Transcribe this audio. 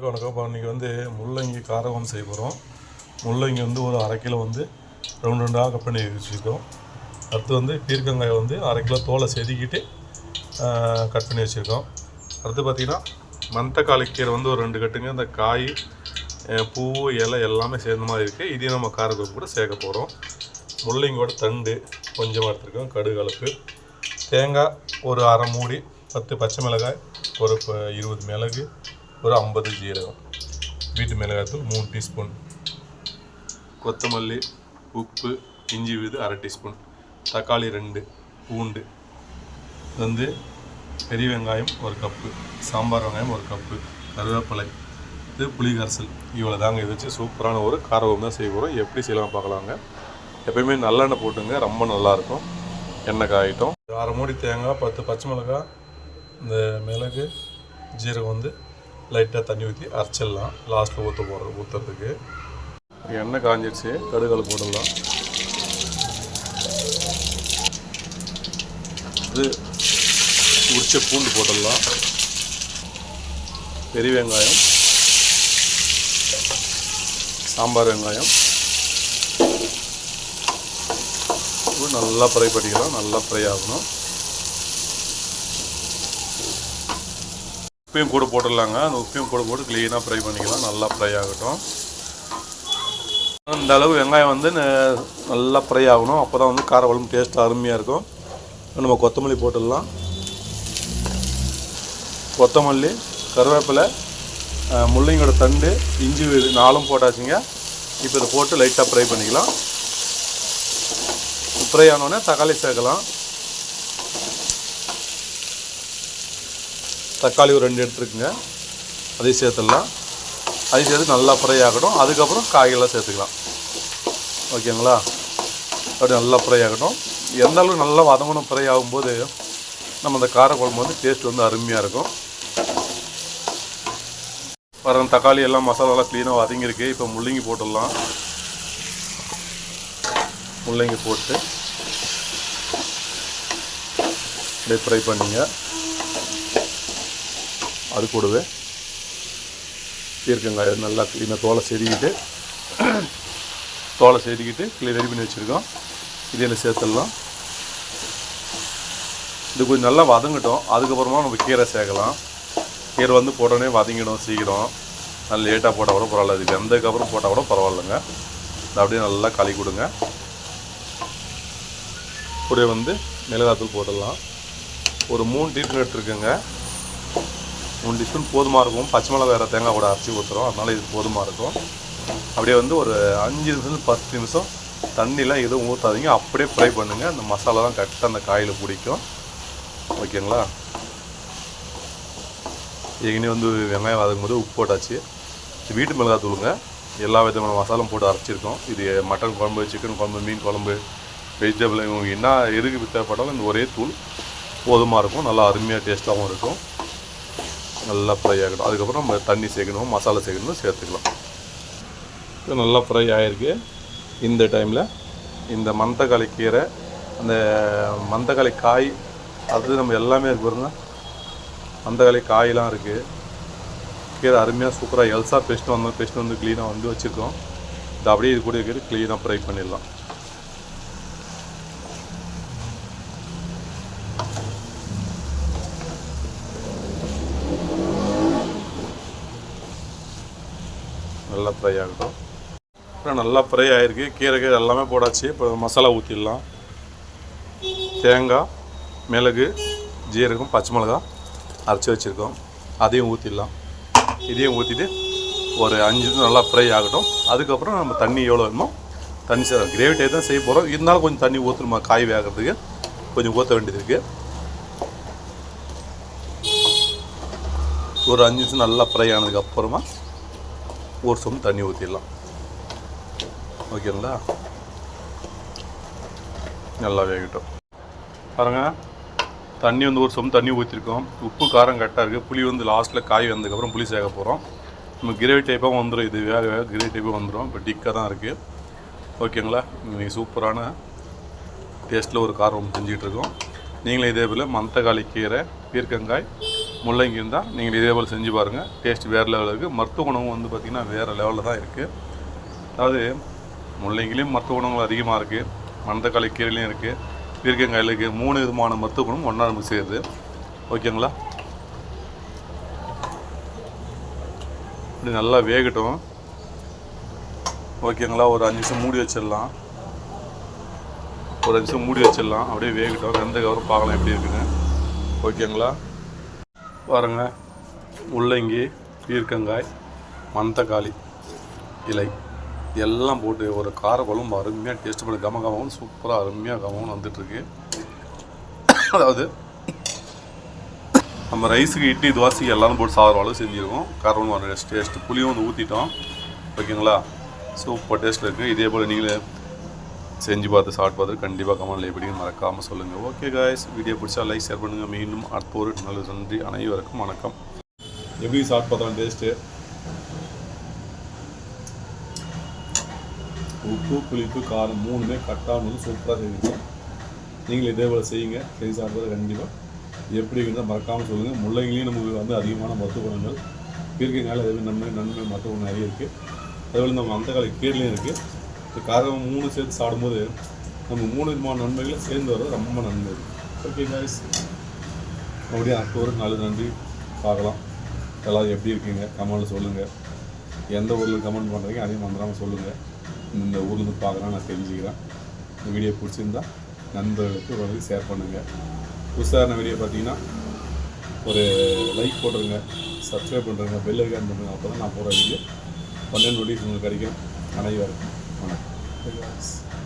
வணக்கம் வணக்கம். இன்றைக்கி வந்து முள்ளங்கி காரகம் செய்ய போகிறோம் முள்ளங்கி வந்து ஒரு அரை கிலோ வந்து ரெண்டு ரெண்டாக கட் பண்ணி வச்சுருக்கோம். அடுத்து வந்து பீர்க்கங்காயை வந்து அரை கிலோ தோலை செதுக்கிட்டு கட் பண்ணி வச்சுருக்கோம். அடுத்து பார்த்திங்கன்னா மந்தக்காளி கீரை வந்து ஒரு ரெண்டு கட்டுங்க. அந்த காய் பூ இலை எல்லாமே சேர்ந்த மாதிரி இருக்குது இதையும் நம்ம காரக்குழம்பு கூட சேர்க்க போகிறோம் முள்ளங்கியோட தண்டு கொஞ்சமாக எடுத்துருக்கோம். கடுகு அளப்பு தேங்காய் ஒரு அரை மூடி பத்து பச்சை மிளகாய் ஒரு ப- இருபது மிளகு. ஒரு ஐம்பது ஜீரகம் வீட்டு மிளகாய்த்தூள் மூணு டீஸ்பூன் கொத்தமல்லி உப்பு இஞ்சி விழுது அரை டீஸ்பூன் தக்காளி ரெண்டு பூண்டு இது வந்து பெரிய வெங்காயம் ஒரு கப்பு சாம்பார் வெங்காயம் ஒரு கப்பு கருவேப்பிலை இது புளி கரைசல் இவ்வளோ தாங்க இது வச்சு சூப்பரான ஒரு காரகம் தான் செய்ய போகிறோம் எப்படி செய்யலாம் பார்க்கலாங்க எப்பயுமே நல்லெண்ணெய் போட்டுங்க ரொம்ப நல்லாயிருக்கும் எண்ணெய் காயிட்டும் அரை மூடி தேங்காய் பத்து பச்சை மிளகாய் இந்த மிளகு ஜீரகம் வந்து லைட்டாக தண்ணி ஊற்றி அரைச்சிடலாம். லாஸ்ட்டில் ஊற்ற போடுறது ஊற்றுறதுக்கு எண்ணெய் காஞ்சிடுச்சு கடுகல் போடலாம் இது உரிச்ச பூண்டு போட்டுடலாம். பெரிய வெங்காயம். சாம்பார் வெங்காயம். நல்லா ஃப்ரை பண்ணிக்கலாம். நல்லா ஃப்ரை ஆகணும். உப்பையும் கூட போட்டுடலாங்க. அந்த உப்பையும் கூட போட்டு க்ளீனாக ஃப்ரை பண்ணிக்கலாம். நல்லா ஃப்ரை ஆகட்டும். இந்த அளவு வெங்காயம் வந்து நல்லா ஃப்ரை ஆகணும். அப்போ தான் வந்து கார குழம்பு டேஸ்ட் அருமையாக இருக்கும். நம்ம கொத்தமல்லி போட்டுடலாம். கொத்தமல்லி கருவேப்பிலை அஹ், முள்ளங்கியோட தண்டு இஞ்சி இது நாலும் போட்டாச்சுங்க. இப்போ இதை போட்டு லைட்டாக ஃப்ரை பண்ணிக்கலாம். ஃப்ரை ஆனோடனே தக்காளி சேர்க்கலாம். தக்காளி ஒரு ரெண்டு எடுத்துருக்குங்க. அதையும் சேர்த்துடலாம். அதையும் சேர்த்து நல்லா ஃப்ரை ஆகட்டும். அதுக்கப்புறம் காய்கறிலாம் சேர்த்துக்கலாம். ஓகேங்களா? அப்படி நல்லா ஃப்ரை ஆகட்டும். எந்த அளவுக்கு நல்லா வதங்கணும் ஃப்ரை ஆகும்போது நம்ம அந்த காரக்குழம்பு வந்து டேஸ்ட் வந்து அருமையாக இருக்கும். வர தக்காளி எல்லாம் மசாலாலாம் க்ளீனாக வதங்கியிருக்கு. இப்போ முள்ளங்கி போட்டுடலாம். முள்ளங்கி போட்டு அப்படியே ஃப்ரை பண்ணிங்க. அது கூடவே பீர்க்கங்காய் நல்லா க்ளீனாக தோலை செதுக்கிட்டு தோலை செதுக்கிட்டு க்ளீன் ரெடி பண்ணி வச்சுருக்கோம். இதில் சேர்த்துடலாம். இது கொஞ்சம் நல்லா வதங்கட்டும். அதுக்கப்புறமா நம்ம கீரை சேர்க்கலாம். கீரை வந்து போட்டோடனே வதங்கிடும் சீக்கிரம். நல்லா லேட்டாக போட்டால் கூட பரவாயில்ல. இது வெந்ததுக்கப்புறம் போட்டால் கூட பரவாயில்லைங்க. அப்படியே நல்லா களி கொடுங்க. கூட வந்து மிளகாத்தூள் போட்டுடலாம். ஒரு மூணு டீ இருக்குங்க மூணு டீஸ்பூன் போதுமாக இருக்கும். பச்சை மிளகா வேறு தேங்காய் கூட அரைச்சி ஊற்றுறோம் அதனால் இது போதுமாக இருக்கும். அப்படியே வந்து ஒரு அஞ்சு நிமிஷம் பத்து நிமிஷம் தண்ணிலாம் எதுவும் ஊற்றாதீங்க அப்படியே ஃப்ரை பண்ணுங்கள் அந்த மசாலாலாம் கரெக்டாக அந்த காயில் பிடிக்கும். ஓகேங்களா? ஏற்கனவே வந்து வெங்காயம் வதக்கும் போது உப்பு போட்டாச்சு. வீட்டு மிளகாய் தூளுங்க. எல்லா விதமான மசாலும் போட்டு அரைச்சிருக்கோம். இது மட்டன் குழம்பு சிக்கன் குழம்பு மீன் குழம்பு வெஜிடபிள் என்ன எதுக்கு தேவைப்பட்டாலும் இந்த ஒரே தூள் போதுமாக இருக்கும். நல்லா அருமையாக டேஸ்ட்டாகவும் இருக்கும். நல்லா ஃப்ரை ஆகணும். அதுக்கப்புறம் நம்ம தண்ணி சேர்க்கணும் மசாலா சேர்க்கணும் சேர்த்துக்கலாம். இது நல்லா ஃப்ரை ஆகிருக்கு இந்த டைமில் இந்த மந்தக்காளி கீரை அந்த மந்தக்காளி காய் அது நம்ம எல்லாமே இருக்கு பாருங்க. மந்தக்காளி காயெலாம் இருக்குது கீரை அருமையாக சூப்பராக எல்சா பெஸ்ட் வந்து பெஸ்ட் வந்து க்ளீனாக வந்து வச்சுருக்கோம். இது அப்படியே இது கூட இருக்கிறது க்ளீனாக ஃப்ரை பண்ணிடலாம். நல்லா ஃப்ரை ஆகட்டும். அப்புறம் நல்லா ஃப்ரை ஆகிருக்கு கீரை கீரை எல்லாமே போடாச்சு. இப்போ மசாலா ஊற்றிடலாம் தேங்காய் மிளகு ஜீரகம் பச்சை மிளகா அரைச்சி வச்சுருக்கோம். அதையும் ஊற்றிடலாம் இதையும் ஊற்றிட்டு ஒரு அஞ்சு நல்லா ஃப்ரை ஆகட்டும். அதுக்கப்புறம் நம்ம தண்ணி எவ்வளோ வேணுமோ தண்ணி சே கிரேவி டைப் தான் செய்ய போகிறோம் இருந்தாலும் கொஞ்சம் தண்ணி ஊற்றணுமா காய் வேகிறதுக்கு கொஞ்சம் ஊற்ற வேண்டியது இருக்குது ஒரு அஞ்சு நிமிஷம் நல்லா ஃப்ரை ஆனதுக்கப்புறமா ஒரு சொம்பு தண்ணி ஊற்றிடலாம் ஓகேங்களா? நல்லா வேகட்டும். பாருங்கள் தண்ணி வந்து ஒரு சொம்பு தண்ணி ஊற்றிருக்கோம் உப்பு காரம் கரெக்டாக இருக்குது புளி வந்து லாஸ்ட்டில் காய் வந்ததுக்கப்புறம் புளி சேர்க்க போகிறோம் நம்ம கிரேவி டைப்பாக வந்துடும் இது வேக வேக கிரேவி டைப்பாக வந்துடும் இப்போ டிக்காக தான் இருக்குது ஓகேங்களா? இன்றைக்கி சூப்பரான டேஸ்ட்டில் ஒரு காரம் செஞ்சிகிட்ருக்கோம் இருக்கோம். நீங்களும் இதே போல் மந்தக்காளி கீரை பீர்க்கங்காய் முள்ளங்கி இருந்தால் நீங்கள் இதே போல் செஞ்சு பாருங்கள் டேஸ்ட் வேறு லெவலில் இருக்குது மருத்துவ குணமும் வந்து பார்த்திங்கன்னா வேறு லெவலில் தான் இருக்குது அதாவது முள்ளங்கிலையும் மருத்துவ குணங்கள் அதிகமாக இருக்குது மணத்தக்காளி கீரையிலையும் இருக்குது பீர்க்கங்காயில் இருக்குது மூணு விதமான மருத்துவ குணம் ஒன்றா நமக்கு சேருது. ஓகேங்களா? இப்படி நல்லா வேகட்டும். ஓகேங்களா? ஒரு அஞ்சு நிமிஷம் மூடி வச்சிடலாம். ஒரு அஞ்சு நிமிஷம் மூடி வச்சிடலாம். அப்படியே வேகட்டும். வெந்த கவரும் பார்க்கலாம் எப்படி இருக்குன்னு. ஓகேங்களா? பாருங்க. முள்ளங்கி பீர்க்கங்காய் மந்தக்காளி இலை. எல்லாம் போட்டு ஒரு கார குழம்பு அருமையாக டேஸ்ட் பண்ணி கம கமகம் சூப்பராக அருமையாக கமகம் வந்துட்டுருக்கு. அதாவது நம்ம ரைஸுக்கு இட்லி தோசைக்கு எல்லாரும் போட்டு சாப்பிட்ற அளவு செஞ்சுருக்கோம். காரம் வர டேஸ்ட் புளியும் வந்து ஊற்றிட்டோம் ஓகேங்களா சூப்பர் டேஸ்ட் இருக்குது இதே போல் நீங்களே செஞ்சு பார்த்து சாப்பிட்டு பார்த்து கண்டிப்பாக கமெண்ட்ல எப்படின்னு மறக்காமல் சொல்லுங்கள் ஓகே காய்ஸ் வீடியோ பிடிச்சா லைக் ஷேர் பண்ணுங்கள் மீண்டும் அடுத்த ஒரு நல்ல நன்றி அனைவருக்கும் வணக்கம். எப்படி சாப்பிட்டு பார்த்தோம் டேஸ்ட்டு உப்பு புளிப்பு காரம் மூணுமே கட்டாமல் வந்து சூப்பராக செய்வீங்க. நீங்களும் இதே போல் செய்யுங்க. செஞ்சு சாப்பிட்றது கண்டிப்பாக எப்படி இருந்தால் மறக்காமல் சொல்லுங்கள் முள்ளங்கிலையும் நமக்கு வந்து அதிகமான மருத்துவ குணங்கள். பீர்க்கங்காயில் அதே நன்மை நன்மை மருத்துவ குணம் நிறைய இருக்குது அதேபோல் நம்ம அந்த கால கீரைலையும் இருக்குது காரம் மூணு சேர்த்து சாப்பிடும்போது நம்ம மூணு விதமான நன்மைகளை சேர்ந்து வர்றது ரொம்ப நன்மை. ஓகே காய்ஸ் மறுபடியும் அடுத்த ஒரு நாலு நன்றி. பார்க்கலாம். எல்லோரும் எப்படி இருக்கீங்க? கமெண்ட்டில் சொல்லுங்கள் எந்த ஊரில் கமெண்ட் பண்ணுறீங்க அதையும் மறந்துடாமல் சொல்லுங்கள் இந்த ஊர்லேருந்து பார்க்குறேன் நான் தெரிஞ்சுக்கிறேன். இந்த வீடியோ பிடிச்சிருந்தா நண்பர்களுக்கு ஒரு ஷேர் பண்ணுங்கள் புதுசான வீடியோ பார்த்தீங்கன்னா ஒரு லைக் போட்டுருங்க சப்ஸ்கிரைப் பண்ணுறேங்க பெல் ஐக்கான் பண்ணுங்க அப்போ தான் நான் போகிற வீடியோ பன்னெண்டு நோட்டிஃபிகேஷன் உங்களுக்கு கிடைக்கும். அனைவருக்கும். வணக்கம்